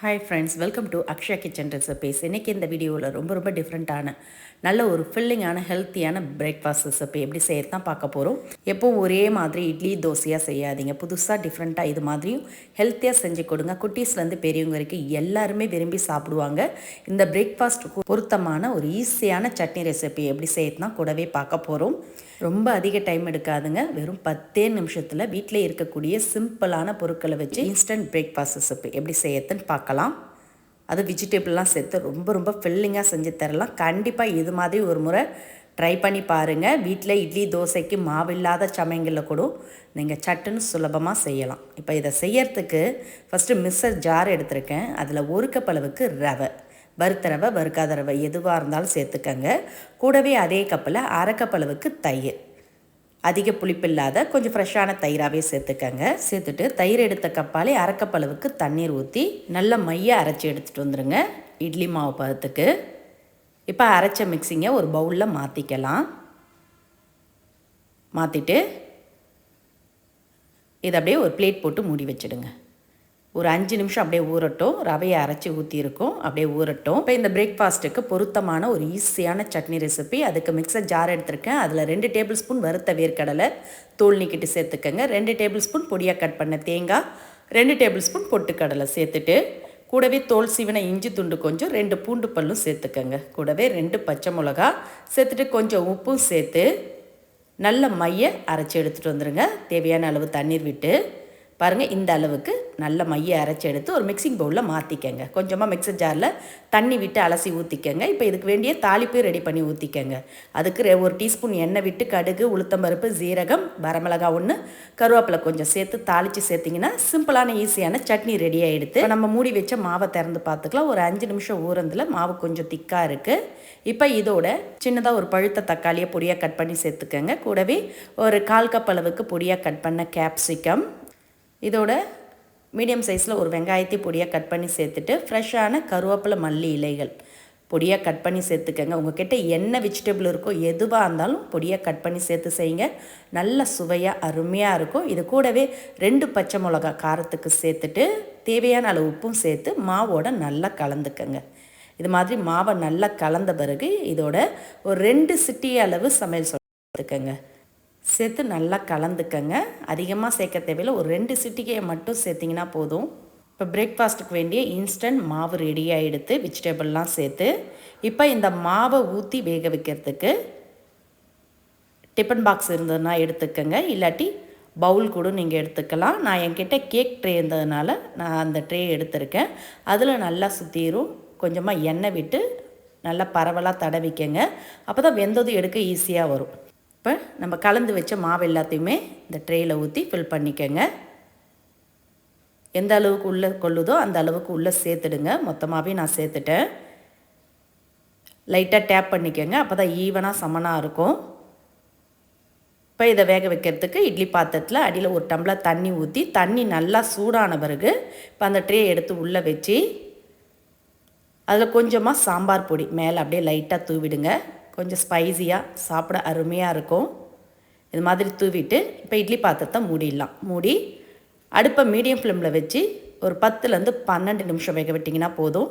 Hi friends welcome to Akshaya kitchen recipes இன்றைக்கி இந்த வீடியோவில் ரொம்ப ரொம்ப டிஃப்ரெண்ட்டான நல்ல ஒரு ஃபில்லிங்கான ஹெல்த்தியான பிரேக்ஃபாஸ்ட் ரெசிபி எப்படி செய்யறது தான் பார்க்க போகிறோம் எப்போவும் ஒரே மாதிரி இட்லி தோசையாக செய்யாதீங்க. புதுசாக டிஃப்ரெண்ட்டாக இது மாதிரியும் ஹெல்த்தியாக செஞ்சு கொடுங்க. குட்டீஸ்லேருந்து பெரியவங்க வரைக்கும் எல்லாருமே விரும்பி சாப்பிடுவாங்க. இந்த பிரேக்ஃபாஸ்ட்டுக்கு பொருத்தமான ஒரு ஈஸியான சட்னி ரெசிபி எப்படி செய்யறதுனா கூடவே பார்க்க போகிறோம் ரொம்ப அதிக டைம் எடுக்காதுங்க. வெறும் பத்தே நிமிஷத்தில் வீட்டில் இருக்கக்கூடிய சிம்பிளான பொருட்களை வச்சு இன்ஸ்டன்ட் பிரேக்ஃபாஸ்ட் ரெசிபி எப்படி செய்யறதுன்னு பார்க்கலாம். அது வெஜிடபிள்லாம் சேர்த்து ரொம்ப ரொம்ப ஃபில்லிங்காக செஞ்சு தரலாம். கண்டிப்பாக இது மாதிரி ஒரு முறை ட்ரை பண்ணி பாருங்கள் வீட்டில் இட்லி தோசைக்கு மாவில்லாத சமையங்களில் கூட நீங்கள் சட்டுன்னு சுலபமாக செய்யலாம். இப்போ இதை செய்யறதுக்கு ஃபஸ்ட்டு மிக்சர் ஜார் எடுத்திருக்கேன். அதில் ஒரு கப் அளவுக்கு ரவை. வறுத்த ரவை வறுக்காத ரவை எதுவாக இருந்தாலும் சேர்த்துக்கங்க. கூடவே அதே கப்பில் அரை கப் அளவுக்கு தயிர். அதிக புளிப்பில்லாத கொஞ்சம் ஃப்ரெஷ்ஷான தயிராகவே சேர்த்துக்கங்க. சேர்த்துட்டு தயிர் எடுத்த கப்பாலே அரைக்கப்பளவுக்கு தண்ணீர் ஊற்றி நல்ல மைய அரைச்சி எடுத்துகிட்டு வந்துடுங்க இட்லி மாவு பதத்துக்கு. இப்போ அரைச்ச மிக்சிங்கை ஒரு பவுலில் மாற்றிக்கலாம் மாற்றிட்டு இதை அப்படியே ஒரு பிளேட் போட்டு மூடி வச்சுடுங்க. ஒரு அஞ்சு நிமிஷம் அப்படியே ஊறட்டும். ரவையை அரைச்சி ஊற்றிருக்கும் அப்படியே ஊறட்டும். இப்போ இந்த பிரேக்ஃபாஸ்ட்டுக்கு பொருத்தமான ஒரு ஈஸியான சட்னி ரெசிபி அதுக்கு மிக்சர் ஜார் எடுத்திருக்கேன். அதில் ரெண்டு டேபிள் ஸ்பூன் வறுத்த வேர்க்கடலை தோல் நீக்கிட்டு சேர்த்துக்கோங்க. ரெண்டு டேபிள் ஸ்பூன் பொடியாக கட் பண்ண தேங்காய் ரெண்டு டேபிள் ஸ்பூன் பொட்டுக்கடலை சேர்த்துட்டு கூடவே தோல் சீவன இஞ்சி துண்டு கொஞ்சம் ரெண்டு பூண்டு பல்லும் சேர்த்துக்கோங்க. கூடவே ரெண்டு பச்சை மிளகா சேர்த்துட்டு கொஞ்சம் உப்பும் சேர்த்து நல்ல மைய அரைச்சி எடுத்துகிட்டு வந்துடுங்க தேவையான அளவு தண்ணீர் விட்டு பாருங்கள் இந்த அளவுக்கு நல்ல மையை அரைச்சி எடுத்து ஒரு மிக்சிங் பவுலில் மாற்றிக்கங்க கொஞ்சமாக மிக்சர் ஜாரில் தண்ணி விட்டு அலசி ஊற்றிக்கங்க இப்போ இதுக்கு வேண்டிய தாளிப்பையும் ரெடி பண்ணி ஊற்றிக்கங்க அதுக்கு ஒரு டீஸ்பூன் எண்ணெய் விட்டு கடுகு உளுத்தம்பருப்பு ஜீரகம் வரமிளகா ஒன்று கருவேப்பிலை கொஞ்சம் சேர்த்து தாளித்து சேர்த்திங்கன்னா சிம்பிளான ஈஸியான சட்னி ரெடி ஆகிடுது நம்ம மூடி வச்ச மாவை திறந்து பார்த்துக்கலாம். ஒரு அஞ்சு நிமிஷம் ஊறந்தில் மாவு கொஞ்சம் திக்காக இருக்குது இப்போ இதோட சின்னதாக ஒரு பழுத்த தக்காளியை பொடியாக கட் பண்ணி சேர்த்துக்கங்க. கூடவே ஒரு கால் கப் அளவுக்கு பொடியாக கட் பண்ண கேப்சிகம் இதோட மீடியம் சைஸில் ஒரு வெங்காயத்தை பொடியாக கட் பண்ணி சேர்த்துட்டு ஃப்ரெஷ்ஷான கருவேப்பிலை மல்லி இலைகள் பொடியாக கட் பண்ணி சேர்த்துக்கங்க. உங்ககிட்ட என்ன வெஜிடபிள் இருக்கோ எதுவாக இருந்தாலும் பொடியாக கட் பண்ணி சேர்த்து செய்யுங்க. நல்ல சுவையாக அருமையாக இருக்கும். இது கூடவே ரெண்டு பச்சை மிளகா காரத்துக்கு சேர்த்துட்டு தேவையான அளவு உப்பும் சேர்த்து மாவோட நல்லா கலந்துக்கங்க. இது மாதிரி மாவை நல்லா கலந்த பிறகு இதோட ஒரு ரெண்டு சிட்டி அளவு சமையல் சேர்த்துக்கங்க. சேர்த்து நல்லா கலந்துக்கங்க. அதிகமாக சேர்க்க தேவையில்லை. ஒரு ரெண்டு சிட்டிகையை மட்டும் சேர்த்திங்கன்னா போதும். இப்போ பிரேக்ஃபாஸ்ட்டுக்கு வேண்டிய இன்ஸ்டன்ட் மாவு ரெடியாக எடுத்து வெஜிடபிள்லாம் சேர்த்து இப்போ இந்த மாவை ஊற்றி வேக வைக்கிறதுக்கு டிஃபன் பாக்ஸ் இருந்ததுன்னா எடுத்துக்கங்க. இல்லாட்டி பவுல் கூட நீங்கள் எடுத்துக்கலாம். நான் என்கிட்ட கேக் ட்ரே இருந்ததுனால நான் அந்த ட்ரே எடுத்திருக்கேன். அதில் நல்லா சுற்றிரும் கொஞ்சமாக எண்ணெய் விட்டு நல்லா பரவலாக தடவிக்கங்க. அப்போ தான் வெந்ததும் எடுக்க ஈஸியாக வரும். இப்போ நம்ம கலந்து வச்ச மாவு எல்லாத்தையுமே இந்த ட்ரேயில் ஊற்றி ஃபில் பண்ணிக்கோங்க. எந்த அளவுக்கு உள்ளே கொள்ளுதோ அந்த அளவுக்கு உள்ளே சேர்த்துடுங்க. மொத்தமாகவே நான் சேர்த்துட்டேன். லைட்டாக டேப் பண்ணிக்கோங்க. அப்போ தான் ஈவனாக சமனாக இருக்கும். இப்போ இதை வேக வைக்கிறதுக்கு இட்லி பாத்திரத்தில் அடியில் ஒரு டம்ளர் தண்ணி ஊற்றி தண்ணி நல்லா சூடான பிறகு இப்போ அந்த ட்ரே எடுத்து உள்ளே வச்சு அதில் கொஞ்சமாக சாம்பார் பொடி மேலே அப்படியே லைட்டாக தூவிடுங்க. கொஞ்சம் ஸ்பைஸியாக சாப்பிட அருமையாக இருக்கும். இது மாதிரி தூவிட்டு இப்போ இட்லி பாத்திரத்தை மூடிடலாம். மூடி அடுப்பை மீடியம் ஃப்ளேமில் வச்சு ஒரு பத்துலேருந்து பன்னெண்டு நிமிஷம் வேக விட்டிங்கன்னா போதும்.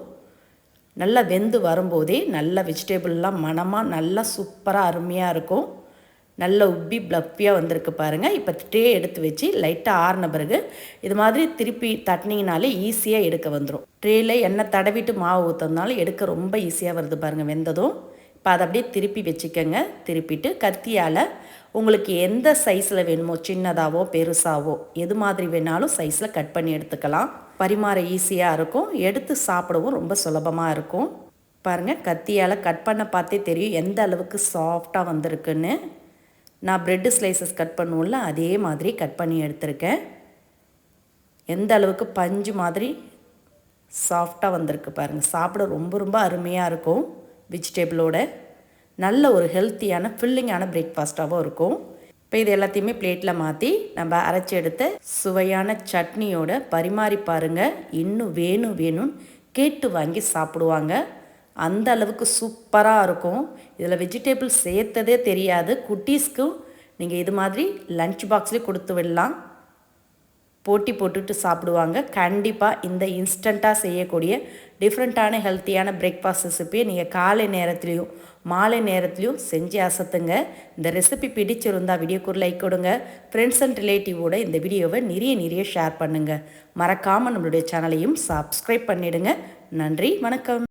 நல்லா வெந்து வரும்போதே நல்ல வெஜிடபிள்லாம் மனமாக நல்லா சூப்பராக அருமையாக இருக்கும். நல்ல உப்பி ப்ளப்பியாக வந்திருக்கு பாருங்கள் இப்போ ட்ரே எடுத்து வச்சு லைட்டாக ஆறின பிறகு இது மாதிரி திருப்பி தட்டினீங்கனாலே ஈஸியாக எடுக்க வந்துடும் ட்ரேயில் எண்ணெய் தடவிட்டு மாவு ஊற்றுறதுனால எடுக்க ரொம்ப ஈஸியாக வருது பாருங்கள் வெந்ததும். இப்போ அதை அப்படியே திருப்பி வச்சுக்கோங்க. திருப்பிட்டு கத்தியால் உங்களுக்கு எந்த சைஸில் வேணுமோ சின்னதாகவோ பெருசாவோ எது மாதிரி வேணாலும் சைஸில் கட் பண்ணி எடுத்துக்கலாம். பரிமாற ஈஸியாக இருக்கும். எடுத்து சாப்பிடவும் ரொம்ப சுலபமாக இருக்கும். பாருங்கள் கத்தியால் கட் பண்ண பார்த்தே தெரியும் எந்த அளவுக்கு சாஃப்டாக வந்திருக்குன்னு. நான் ப்ரெட்டு ஸ்லைசஸ் கட் பண்ணுவோம்ல அதே மாதிரி கட் பண்ணி எடுத்திருக்கேன். எந்த அளவுக்கு பஞ்சு மாதிரி சாஃப்டாக வந்திருக்கு பாருங்கள் சாப்பிட ரொம்ப ரொம்ப அருமையாக இருக்கும். வெஜிடேபிளோட நல்ல ஒரு ஹெல்த்தியான ஃபில்லிங்கான பிரேக்ஃபாஸ்ட்டாகவும் இருக்கும். இப்போ இது எல்லாத்தையுமே பிளேட்டில் மாற்றி நம்ம அரைச்சி எடுத்த சுவையான சட்னியோட பரிமாறி பாருங்கள் இன்னும் வேணும் வேணும்னு கேட்டு வாங்கி சாப்பிடுவாங்க. அந்த அளவுக்கு சூப்பராக இருக்கும். இதில் வெஜிடேபிள் சேர்த்ததே தெரியாது. குட்டீஸ்க்கும் நீங்கள் இது மாதிரி லன்ச் பாக்ஸ்லேயே கொடுத்து விடலாம். போட்டி போட்டுட்டு சாப்பிடுவாங்க. கண்டிப்பாக இந்த இன்ஸ்டண்ட்டாக செய்யக்கூடிய டிஃப்ரெண்ட்டான ஹெல்த்தியான பிரேக்ஃபாஸ்ட் ரெசிப்பியை நீங்கள் காலை நேரத்துலேயும் மாலை நேரத்துலையும் செஞ்சு அசத்துங்க. இந்த ரெசிபி பிடிச்சிருந்தால் வீடியோக்கு லைக் கொடுங்க. ஃப்ரெண்ட்ஸ் அண்ட் ரிலேட்டிவோட இந்த வீடியோவை நிறைய நிறைய ஷேர் பண்ணுங்கள் மறக்காமல் நம்மளுடைய சேனலையும் சப்ஸ்கிரைப் பண்ணிவிடுங்க நன்றி வணக்கம்.